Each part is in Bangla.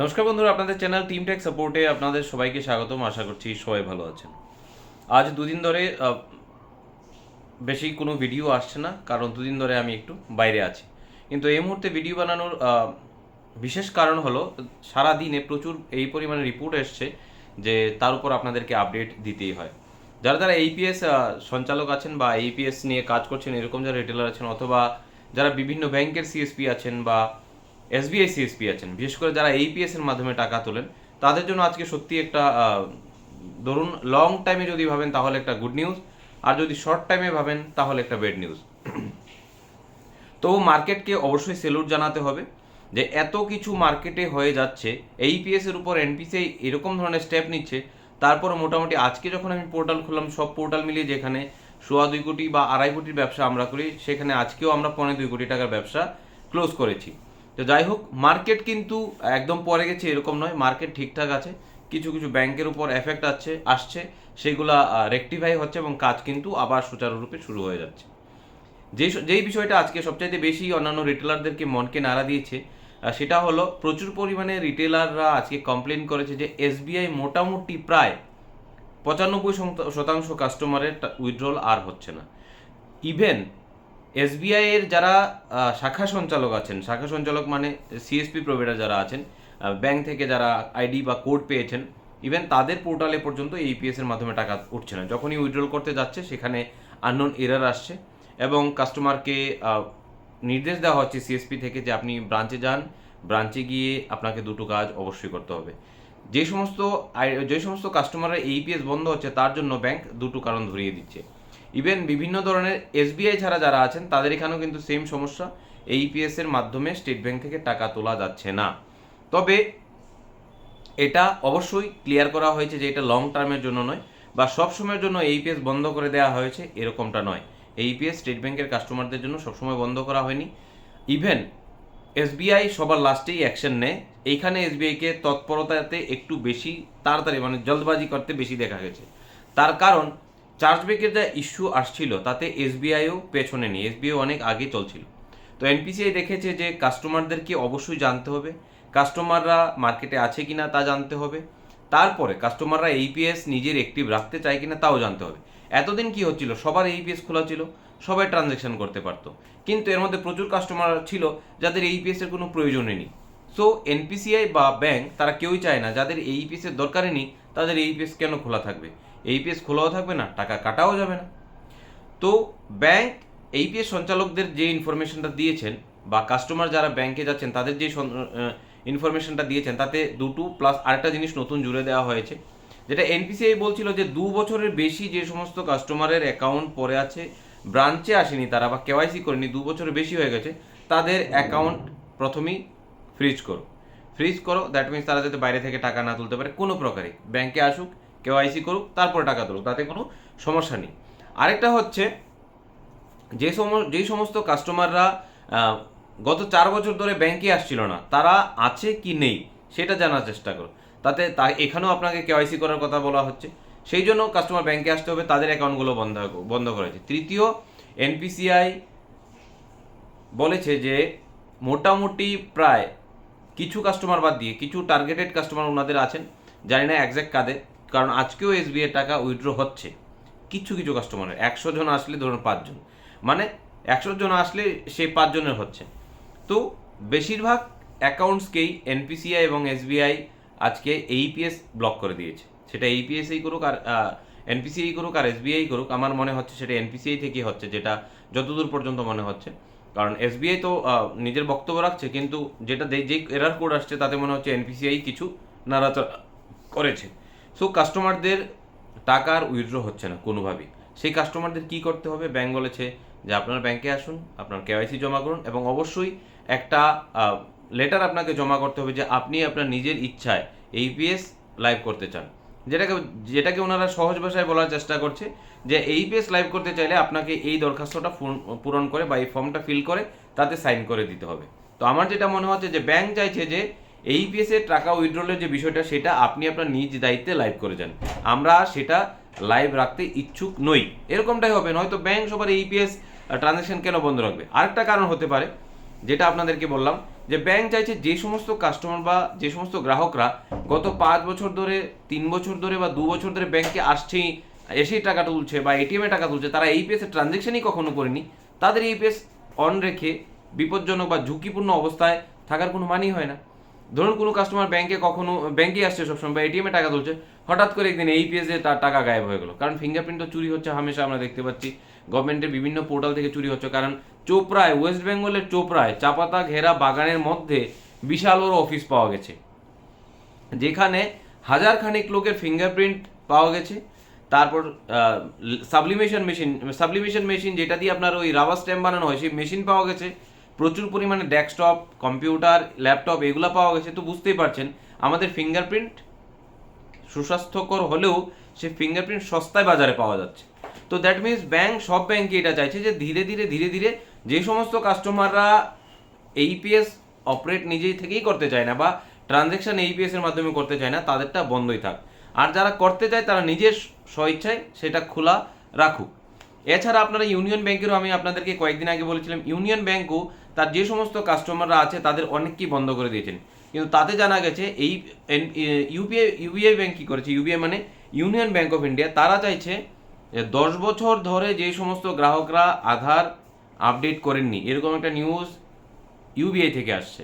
নমস্কার বন্ধুরা, আপনাদের চ্যানেল টিম টেক সাপোর্টে আপনাদের সবাইকে স্বাগতম। আশা করছি সবাই ভালো আছেন। আজ দুদিন ধরে বেশি কোনো ভিডিও আসছে না, কারণ দুদিন ধরে আমি একটু বাইরে আছি। কিন্তু এই মুহূর্তে ভিডিও বানানোর বিশেষ কারণ হলো সারা দিনে প্রচুর এই পরিমাণে রিপোর্ট এসছে যে তার উপর আপনাদেরকে আপডেট দিতেই হয়। যারা যারা এইপিএস সঞ্চালক আছেন বা এইপিএস নিয়ে কাজ করছেন, এরকম যারা রিটেলার আছেন, অথবা যারা বিভিন্ন ব্যাংকের সিএসপি আছেন বা এসবিআই, সিএসপি আছেন। বিশেষ করে যারা এইপিএস এর মাধ্যমে টাকা তোলেন, তাদের জন্য আজকে সত্যি একটা ধরুন লং টাইমে যদি ভাবেন, তাহলে একটা গুড নিউজ আর যদি শর্ট টাইমে ভাবেন, তাহলে একটা বেড নিউজ তো মার্কেটকে অবশ্যই সেলুট জানাতে হবে যে, এত কিছু মার্কেটে হয়ে যাচ্ছে এইপিএস এর উপর এনপিসিআই এরকম ধরনের স্টেপ নিচ্ছে। তারপর মোটামুটি আজকে যখন আমি পোর্টাল খুললাম, সব পোর্টাল মিলিয়ে যেখানে সোয়া দুই কোটি বা আড়াই কোটির ব্যবসা আমরা করি, সেখানে আজকেও আমরা পনেরো দুই কোটি টাকার ব্যবসা ক্লোজ করেছি। তো যাই হোক মার্কেট কিন্তু একদম পরে গেছে, এরকম নয়। মার্কেট ঠিকঠাক আছে। কিছু কিছু ব্যাংকের উপর এফেক্ট আছে, আসছে। সেগুলা রেকটিফাই হচ্ছে এবং কাজ কিন্তু আবার সুচারুরূপে শুরু হয়ে যাচ্ছে। যেই যেই বিষয়টা আজকে সবচাইতে বেশি অন্যান্য রিটেলারদেরকে মনকে নাড়া দিয়েছে সেটা হলো প্রচুর পরিমাণে রিটেলাররা আজকে কমপ্লেন করেছে যে এসবিআই মোটামুটি প্রায় পঁচানব্বই শতাংশ কাস্টমারের উইথড্রল আর হচ্ছে না। ইভেন এসবিআই এর যারা শাখা সঞ্চালক আছেন, শাখা সঞ্চালক মানে সিএসপি প্রোভাইডার যারা আছেন ব্যাংক থেকে যারা আইডি বা কোড পেয়েছেন ইভেন তাদের পোর্টালে পর্যন্ত এইপিএস এর মাধ্যমে টাকা উঠছে না। যখনই উইথড্রল করতে যাচ্ছে, সেখানে আননোন এরার আসছে এবং কাস্টমারকে নির্দেশ দেওয়া হচ্ছে সিএসপি থেকে যে আপনি ব্রাঞ্চে যান ব্রাঞ্চে গিয়ে আপনাকে দুটো কাজ অবশ্যই করতে হবে। যে সমস্ত যে সমস্ত কাস্টমারের এইপিএস বন্ধ হচ্ছে, তার জন্য ব্যাংক দুটো কারণ ধরিয়ে দিচ্ছে। ইভেন বিভিন্ন ধরনের এসবিআই ছাড়া যারা আছেন, তাদের এখানেও কিন্তু সেম সমস্যা। এইপিএস এর মাধ্যমে স্টেট ব্যাংক থেকে টাকা তোলা যাচ্ছে না। তবে এটা অবশ্যই ক্লিয়ার করা হয়েছে যে এটা লং টার্মের জন্য নয় বা সব সময়ের জন্য এইপিএস বন্ধ করে দেওয়া হয়েছে এরকমটা নয়। এইপিএস স্টেট ব্যাংকের কাস্টমারদের জন্য সবসময় বন্ধ করা হয়নি। ইভেন এসবিআই সবার লাস্টেই অ্যাকশন নেয়। এইখানে এসবিআইকে তৎপরতাতে একটু বেশি তাড়াতাড়ি মানে জলদবাজি করতে বেশি দেখা গেছে। তার কারণ চার্জব্যাকের যা ইস্যু আসছিল, তাতে এসবিআইও পেছনে নেই, এসবিআই অনেক আগে চলছিল। তো এনপিসিআই দেখেছে যে কাস্টমারদেরকে অবশ্যই জানতে হবে, কাস্টমাররা মার্কেটে আছে কি না তা জানতে হবে, তারপরে কাস্টমাররা এইপিএস নিজের অ্যাক্টিভ রাখতে চায় কিনা তাও জানতে হবে। এতদিন কি হচ্ছিল? সবার এইপিএস খোলা ছিল, সবাই ট্রানজ্যাকশন করতে পারতো। কিন্তু এর মধ্যে প্রচুর কাস্টমার ছিল যাদের এইপিএস এর কোনো প্রয়োজনই নেই। সো এনপিসিআই বা ব্যাংক তারা কেউই চায় না, যাদের এইপিএস এর দরকারই নেই, তাদের এইপিএস কেন খোলা থাকবে? এইপিএস খোলাও থাকবে না, টাকা কাটাও যাবে না। তো ব্যাংক এইপিএস সঞ্চালকদের যে ইনফরমেশনটা দিয়েছেন বা কাস্টমার যারা ব্যাংকে যাচ্ছেন, তাদের যে ইনফরমেশনটা দিয়েছেন, তাতে দুটো প্লাস আরেকটা জিনিস নতুন জুড়ে দেওয়া হয়েছে। যেটা এনপিসিআই বলছিল যে দু বছরের বেশি যে সমস্ত কাস্টমারের অ্যাকাউন্ট পড়ে আছে ব্রাঞ্চে আসেনি তারা বা কেওয়াইসি করেনি, দু বছরের বেশি হয়ে গেছে, তাদের অ্যাকাউন্ট প্রথমেই ফ্রিজ করো। ফ্রিজ করো দ্যাট মিনস তারা যাতে বাইরে থেকে টাকা না তুলতে পারে, কোনো প্রকারে। ব্যাংকে আসুক কেওয়াইসি করুক, তারপরে টাকা তুলুক, তাতে কোনো সমস্যা নেই। আরেকটা হচ্ছে, যে সম যেই সমস্ত কাস্টমাররা গত চার বছর ধরে ব্যাংকে আসছিল না, তারা আছে কি নেই, সেটা জানার চেষ্টা করো তাতে তা, এখানেও আপনাকে কেওয়াইসি করার কথা বলা হচ্ছে। সেই জন্য কাস্টমার ব্যাংকে আসতে হবে, তাদের অ্যাকাউন্টগুলো বন্ধ বন্ধ করেছে। তৃতীয় এনপিসিআই বলেছে যে, মোটামুটি প্রায় কিছু কাস্টমার বাদ দিয়ে, কিছু টার্গেটেড কাস্টমার ওনাদের আছেন, জানি না একজ্যাক্ট কাদের কারণ আজকেও এসবিআই টাকা উইথড্র হচ্ছে। কিছু কিছু কাস্টমারের একশো জন আসলে ধরুন পাঁচজন মানে একশো জন আসলে সেই পাঁচজনের হচ্ছে। তো বেশিরভাগ অ্যাকাউন্টসকেই এনপিসিআই এবং এসবিআই আজকে এইপিএস ব্লক করে দিয়েছে। সেটা এইপিএসই করুক আর এনপিসিআই করুক আর এসবিআই করুক, আমার মনে হচ্ছে সেটা এনপিসিআই থেকেই হচ্ছে, যেটা যতদূর পর্যন্ত মনে হচ্ছে। কারণ এসবিআই তো নিজের বক্তব্য রাখছে, কিন্তু যেটা যে- এরার কোড আসছে, তাতে মনে হচ্ছে এনপিসিআই কিছু নাড়াচাড়া করেছে। সো কাস্টমারদের টাকা আর উইথড্র হচ্ছে না কোনোভাবেই। সেই কাস্টমারদের কি করতে হবে? ব্যাংক বলেছে যে আপনার ব্যাংকে আসুন, আপনার কেওয়াইসি জমা করুন এবং অবশ্যই একটা লেটার আপনাকে জমা করতে হবে যে আপনি আপনার নিজের ইচ্ছায় এইপিএস লাইভ করতে চান। যেটাকে যেটাকে ওনারা সহজ ভাষায় বলার চেষ্টা করছে যে এইপিএস লাইভ করতে চাইলে আপনাকে এই দরখাস্তটা পূরণ- করে বা এই ফর্মটা ফিল করে তাতে সাইন করে দিতে হবে। তো আমার যেটা মনে হচ্ছে যে ব্যাংক চাইছে যে এইপিএস এর টাকা উইথড্রলের যে বিষয়টা, সেটা আপনি আপনার নিজ দায়িত্বে লাইভ করে যান। আমরা সেটা লাইভ রাখতে ইচ্ছুক নই। এরকমটাই হবে, নয়তো ব্যাংক সবার এইপিএস ট্রানজ্যাকশন কেন বন্ধ রাখবে? আরেকটা কারণ হতে পারে, যেটা আপনাদেরকে বললাম, যে ব্যাংক চাইছে যে সমস্ত কাস্টমার বা যে সমস্ত গ্রাহকরা গত পাঁচ বছর ধরে, তিন বছর ধরে বা দু বছর ধরে ব্যাংকে আসছেই, এসেই টাকা তুলছে বা এটিএমে টাকা তুলছে, তারা এই পেসে ট্রানজেকশনই কখনো করেনি। তাদের এই পেস অন রেখে বিপজ্জনক বা ঝুঁকিপূর্ণ অবস্থায় থাকার কোনো মানই হয় না। ধরুন কোনো কাস্টমার ব্যাংকে কখনো ব্যাংকে আসছে সবসময় বা এটিএমে টাকা তুলছে, হঠাৎ করে একদিন এই পেজে তার টাকা গায়েব হয়ে গেলো। কারণ ফিঙ্গারপ্রিন্ট তো চুরি হচ্ছে, হামেশা আমরা দেখতে পাচ্ছি। গভর্নমেন্টের বিভিন্ন পোর্টাল থেকে চুরি হচ্ছে, কারণ চোপড়ায় ওয়েস্ট বেঙ্গলের চোপড়ায়, চাপাতা ঘেরা বাগানের মধ্যে বিশাল বড় অফিস পাওয়া গেছে। যেখানে হাজার খানিক লোকের ফিঙ্গারপ্রিন্ট পাওয়া গেছে। তারপর সাবলিমেশন মেশিন সাবলিমেশন মেশিন যেটা দিয়ে আপনার ওই রাবার স্ট্যাম্প বানানো হয়, সেই মেশিন পাওয়া গেছে। প্রচুর পরিমাণে ডেস্কটপ, কম্পিউটার, ল্যাপটপ এগুলো পাওয়া গেছে, তো বুঝতেই পারছেন। আমাদের ফিঙ্গারপ্রিন্ট সুস্বাস্থ্যকর হলেও সে ফিঙ্গারপ্রিন্ট সস্তায় বাজারে পাওয়া যাচ্ছে। তো দ্যাট মিনস ব্যাংক সব ব্যাংকে এটা চাইছে যে ধীরে ধীরে ধীরে ধীরে যে সমস্ত কাস্টমাররা এইপিএস অপারেট নিজেই থেকেই করতে চায় না বা ট্রানজ্যাকশন এইপিএস এর মাধ্যমে করতে চায় না, তাদেরটা বন্ধই থাক। আর যারা করতে চায়, তারা নিজের স্বইচ্ছায় সেটা খোলা রাখুক। এছাড়া আপনারা ইউনিয়ন ব্যাংকেরও আমি আপনাদেরকে কয়েকদিন আগে বলেছিলাম, ইউনিয়ন ব্যাংকও তার যে সমস্ত কাস্টমাররা আছে, তাদের অনেককেই বন্ধ করে দিয়েছেন। কিন্তু তাতে জানা গেছে, এই ইউপিআই ইউবিআই ব্যাংক কী করেছে? ইউবিআই মানে ইউনিয়ন ব্যাংক অফ ইন্ডিয়া। তারা চাইছে দশ বছর ধরে যে সমস্ত গ্রাহকরা আধার আপডেট করেননি, এরকম একটা নিউজ ইউবিআই থেকে আসছে,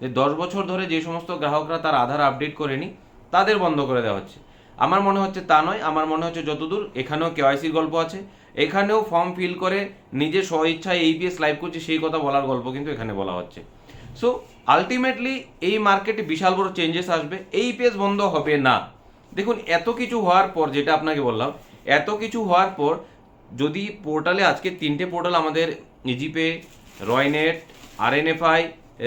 যে দশ বছর ধরে যে সমস্ত গ্রাহকরা তার আধার আপডেট করেনি, তাদের বন্ধ করে দেওয়া হচ্ছে। আমার মনে হচ্ছে তা নয়। আমার মনে হচ্ছে যতদূর এখানেও কেওয়াইসির গল্প আছে এখানেও ফর্ম ফিল করে নিজে স্বইচ্ছায় এইপিএস লাইভ করছে, সেই কথা বলার গল্প কিন্তু এখানে বলা হচ্ছে। সো আলটিমেটলি এই মার্কেটে বিশাল বড় চেঞ্জেস আসবে, এই পেজ বন্ধ হবে না। দেখুন, এত কিছু হওয়ার পর, যেটা আপনাকে বললাম, এত কিছু হওয়ার পর, যদি পোর্টালে আজকে তিনটে পোর্টাল আমাদের ইজিপে রয়নেট আরএনএফআই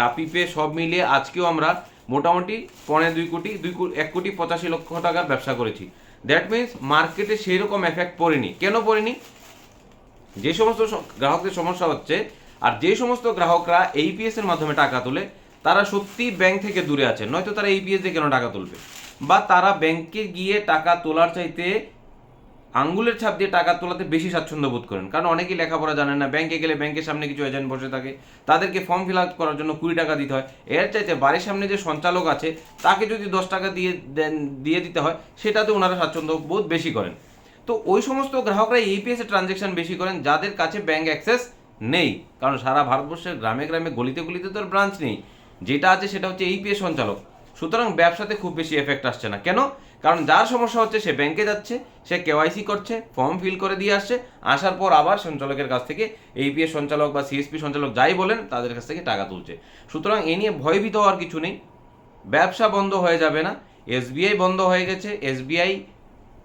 রাপিপে সব মিলিয়ে আজকেও আমরা মোটামুটি পনেরো দুই কোটি, দুই এক কোটি পঁচাশি লক্ষ টাকার ব্যবসা করেছি। দ্যাট মিনস মার্কেটে সেই রকম এফেক্ট পড়েনি। কেন পড়েনি? যে সমস্ত গ্রাহকদের সমস্যা হচ্ছে, আর যে সমস্ত গ্রাহকরা এইপিএস এর মাধ্যমে টাকা তোলে, তারা সত্যি ব্যাংক থেকে দূরে আছে। নয়তো তারা এইপিএস দিয়ে কেন টাকা তুলবে? বা তারা ব্যাংকে গিয়ে টাকা তোলার চাইতে আঙ্গুলের ছাপ দিয়ে টাকা তোলাতে বেশি স্বাচ্ছন্দ্য বোধ করেন। কারণ অনেকেই লেখাপড়া জানেন না, ব্যাংকে গেলে ব্যাংকের সামনে কিছু এজেন্ট বসে থাকে, তাদেরকে ফর্ম ফিল আপ করার জন্য কুড়ি টাকা দিতে হয়। এর চাইতে বাড়ির সামনে যে সঞ্চালক আছে, তাকে যদি দশ টাকা দিয়ে দেন, দিয়ে দিতে হয়, সেটাতে ওনারা স্বাচ্ছন্দ্য বোধ বেশি করেন। তো ওই সমস্ত গ্রাহকরা ইপিএস এ ট্রানজেকশন বেশি করেন, যাদের কাছে ব্যাংক অ্যাক্সেস নেই। কারণ সারা ভারতবর্ষের গ্রামে গ্রামে গলিতে গলিতে তো ব্রাঞ্চ নেই। যেটা আছে সেটা হচ্ছে এইপিএস সঞ্চালক। সুতরাং ব্যবসাতে খুব বেশি এফেক্ট আসছে না। কেন? কারণ যার সমস্যা হচ্ছে সে ব্যাংকে যাচ্ছে, সে কেওয়াইসি করছে ফর্ম ফিল করে দিয়ে আসছে, আসার পর আবার সঞ্চালকের কাছ থেকে এইপিএস সঞ্চালক বা সিএসপি সঞ্চালক যাই বলেন, তাদের কাছ থেকে টাকা তুলছে। সুতরাং এ নিয়ে ভয়ভীত হওয়ার কিছু নেই। ব্যবসা বন্ধ হয়ে যাবে না। এসবিআই বন্ধ হয়ে গেছে এসবিআই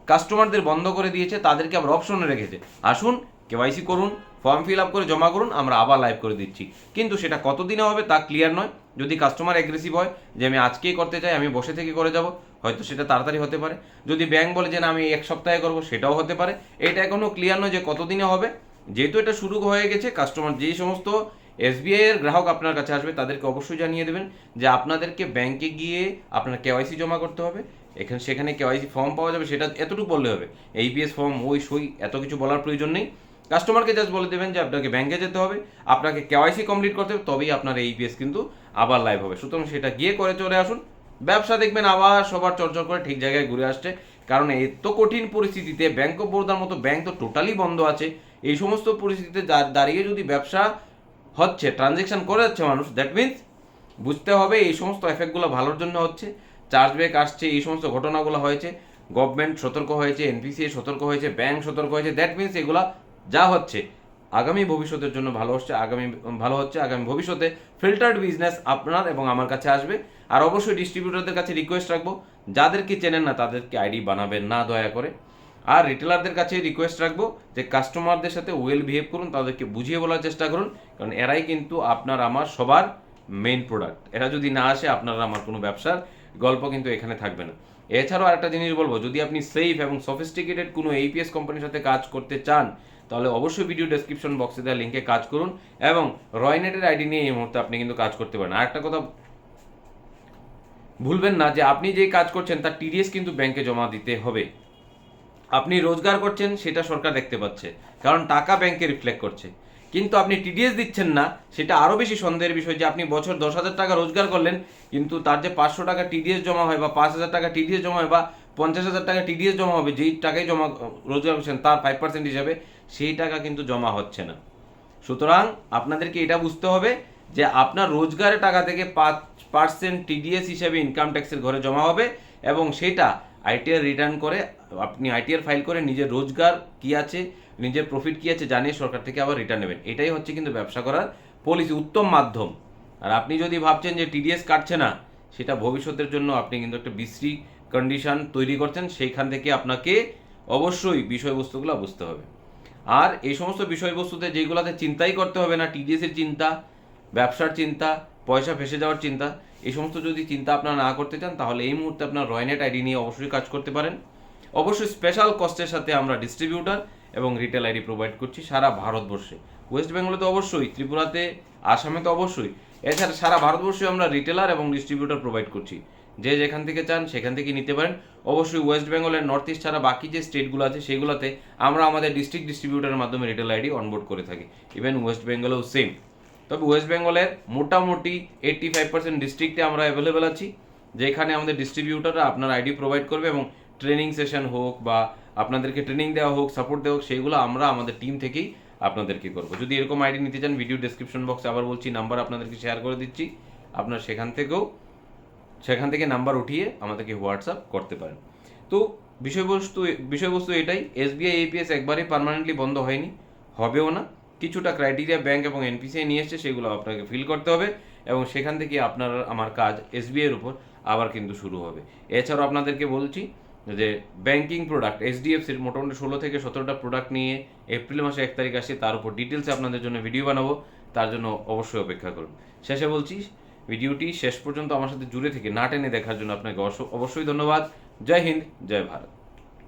কাস্টমারদের বন্ধ করে দিয়েছে, তাদেরকে আবার অপশনে রেখেছে। আসুন কেওয়াইসি করুন ফর্ম ফিল আপ করে জমা করুন, আমরা আবার লাইভ করে দিচ্ছি। কিন্তু সেটা কতদিনে হবে তা ক্লিয়ার নয়। যদি কাস্টমার অ্যাগ্রেসিভ হয় যে আমি আজকেই করতে চাই, আমি বসে থেকে করে যাব হয়তো সেটা তাড়াতাড়ি হতে পারে। যদি ব্যাংক বলে যে না, আমি এক সপ্তাহে করব, সেটাও হতে পারে। এটা এখনও ক্লিয়ার নয় যে কতদিনে হবে। যেহেতু এটা শুরু হয়ে গেছে কাস্টমার যেই সমস্ত এসবিআই এর গ্রাহক আপনার কাছে আসবে, তাদেরকে অবশ্যই জানিয়ে দেবেন যে আপনাদেরকে ব্যাংকে গিয়ে আপনার কেওয়াইসি জমা করতে হবে। এখানে, সেখানে কেওয়াইসি ফর্ম পাওয়া যাবে, সেটা এতটুকু বললে হবে। এইপিএস ফর্ম ওই, সই, এত কিছু বলার প্রয়োজন নেই। কাস্টমারকে জাস্ট বলে দেবেন যে আপনাকে ব্যাংকে যেতে হবে, আপনাকে কেওয়াইসি কমপ্লিট করতে হবে, তবেই আপনার এইপিএস কিন্তু আবার লাইভ হবে। সুতরাং সেটা গিয়ে করে চলে আসুন। ব্যবসা দেখবেন আবার সবার চর্চা করে ঠিক জায়গায় ঘুরে আসছে। কারণ এত কঠিন পরিস্থিতিতে ব্যাংক অফ বরোদার মতো ব্যাংক তো টোটালি বন্ধ আছে। এই সমস্ত পরিস্থিতিতে দাঁড়িয়ে যদি ব্যবসা হচ্ছে ট্রানজেকশন করে যাচ্ছে মানুষ দ্যাট মিনস বুঝতে হবে এই সমস্ত এফেক্টগুলো ভালোর জন্য হচ্ছে। চার্জব্যাক আসছে, এই সমস্ত ঘটনাগুলো হয়েছে। গভর্নমেন্ট সতর্ক হয়েছে এনপিসিএ সতর্ক হয়েছে ব্যাংক সতর্ক হয়েছে দ্যাট মিনস এগুলা যা হচ্ছে, আগামী ভবিষ্যতের জন্য ভালো হচ্ছে, আগামী, ভালো হচ্ছে, আগামী ভবিষ্যতে ফিল্টার্ড বিজনেস আপনার এবং আমার কাছে আসবে। আর অবশ্যই ডিস্ট্রিবিউটরদের কাছে রিকোয়েস্ট রাখব। যাদেরকে চেনেন না, তাদেরকে আইডি বানাবেন না, দয়া করে। আর রিটেলারদের কাছে রিকোয়েস্ট রাখব যে কাস্টমারদের সাথে ওয়েল বিহেভ করুন, তাদেরকে বুঝিয়ে বলার চেষ্টা করুন, কারণ এরাই কিন্তু আপনার আমার সবার মেইন প্রোডাক্ট এরা যদি না আসে, আপনার আমার কোনো ব্যবসার গল্প কিন্তু এখানে থাকবে না। এছাড়াও আরেকটা জিনিস বলব, যদি আপনি সেফ এবং সফিস্টিকেটেড কোনো এইপিএস কোম্পানির সাথে কাজ করতে চান, তাহলে অবশ্যই ভিডিও ডেসক্রিপশন বক্সে দেওয়া লিঙ্কে কাজ করুন এবং রয়নেটের আইডি নিয়ে এই মুহূর্তে আপনি কিন্তু কাজ করতে পারেন। আরেকটা কথা ভুলবেন না যে আপনি যে কাজ করছেন, তার টিডিএস কিন্তু ব্যাংকে জমা দিতে হবে। আপনি রোজগার করছেন, সেটা সরকার দেখতে পাচ্ছে। কারণ টাকা ব্যাংকে রিফ্লেক্ট করছে। কিন্তু আপনি টিডিএস দিচ্ছেন না, সেটা আরও বেশি সন্দেহের বিষয় যে আপনি বছর দশ হাজার টাকা রোজগার করলেন, কিন্তু তার যে পাঁচশো টাকা টিডিএস জমা হয় বা পাঁচ হাজার টাকা টিডিএস জমা হয় বা পঞ্চাশ হাজার টাকা টিডিএস জমা হবে, যেই টাকাই জমা, রোজগার করছেন, তার ফাইভ পার্সেন্ট হিসাবে সেই টাকা কিন্তু জমা হচ্ছে না। সুতরাং আপনাদেরকে এটা বুঝতে হবে যে আপনার রোজগারের টাকা থেকে পাঁচ পার্সেন্ট টিডিএস হিসাবে ইনকাম ট্যাক্সের ঘরে জমা হবে এবং সেটা আইটিআর রিটার্ন করে, আপনি আইটিআর ফাইল করে নিজের রোজগার কি আছে, নিজের প্রফিট কি আছে জানিয়ে সরকার থেকে আবার রিটার্ন নেবেন। এটাই হচ্ছে কিন্তু ব্যবসা করার পলিসি উত্তম মাধ্যম। আর আপনি যদি ভাবছেন যে টিডিএস কাটছে না, সেটা ভবিষ্যতের জন্য আপনি কিন্তু একটা বিশ্রী কন্ডিশন তৈরি করছেন, সেইখান থেকে আপনাকে অবশ্যই বিষয়বস্তুগুলো বুঝতে হবে। আর এই সমস্ত বিষয়বস্তুতে যেগুলোতে চিন্তাই করতে হবে না টিডিএস এর চিন্তা ব্যবসার চিন্তা, পয়সা ফেসে যাওয়ার চিন্তা, এই সমস্ত যদি চিন্তা আপনারা না করতে চান, তাহলে এই মুহূর্তে আপনার রয়নেট আইডি নিয়ে অবশ্যই কাজ করতে পারেন। অবশ্যই স্পেশাল কস্টের সাথে আমরা ডিস্ট্রিবিউটার এবং রিটেল আইডি প্রোভাইড করছি সারা ভারতবর্ষে। ওয়েস্ট বেঙ্গলে তো অবশ্যই, ত্রিপুরাতে, আসামে তো অবশ্যই। এছাড়া সারা ভারতবর্ষে আমরা রিটেলার এবং ডিস্ট্রিবিউটার প্রোভাইড করছি। যে যেখান থেকে চান, সেখান থেকে নিতে পারেন। অবশ্যই ওয়েস্ট বেঙ্গলের নর্থ ইস্ট ছাড়া বাকি যে স্টেটগুলো আছে, সেগুলোতে আমরা আমাদের ডিস্ট্রিক্ট ডিস্ট্রিবিউটারের মাধ্যমে রিটেল আইডি অনবোর্ড করে থাকি। ইভেন ওয়েস্ট বেঙ্গলেও সেম তবে ওয়েস্ট বেঙ্গলের মোটামুটি এইট্টি ফাইভ পার্সেন্ট ডিস্ট্রিক্টে আমরা অ্যাভেলেবেল আছি, যেখানে আমাদের ডিস্ট্রিবিউটাররা আপনার আইডি প্রোভাইড করবে এবং ট্রেনিং সেশন হোক বা আপনাদেরকে ট্রেনিং দেওয়া হোক সাপোর্ট দেওয়া হোক, সেইগুলো আমরা আমাদের টিম থেকেই আপনাদেরকে করব। যদি এরকম আইডি নিতে চান ভিডিও ডেসক্রিপশন বক্সে আবার বলছি নাম্বার আপনাদেরকে শেয়ার করে দিচ্ছি, আপনার সেখান থেকেও, সেখান থেকে নাম্বার উঠিয়ে আমাদেরকে হোয়াটসঅ্যাপ করতে পারেন। তো বিষয়বস্তু বিষয়বস্তু এটাই এসবিআই এপিএস একবারই পার্মানেন্টলি বন্ধ হয়নি, হবেও না। কিছুটা ক্রাইটেরিয়া ব্যাংক এবং এনপিসিআই নিয়ে এসছে, সেগুলো আপনাকে ফিল করতে হবে এবং সেখান থেকে আপনার আমার কাজ এসবিআই এর উপর আবার কিন্তু শুরু হবে। এছাড়াও আপনাদেরকে বলছি যে ব্যাংকিং প্রোডাক্ট এইচডিএফসির মোটামুটি ষোলো থেকে সতেরোটা প্রোডাক্ট নিয়ে এপ্রিল মাসে এক তারিখ আসে, তার উপর ডিটেলসে আপনাদের জন্য ভিডিও বানাবো, তার জন্য অবশ্যই অপেক্ষা করুন। শেষে বলছি, ভিডিওটি শেষ পর্যন্ত আমার সাথে জুড়ে থেকে না টেনে দেখার জন্য আপনাকে অবশ্য- অবশ্যই ধন্যবাদ। জয় হিন্দ, জয় ভারত।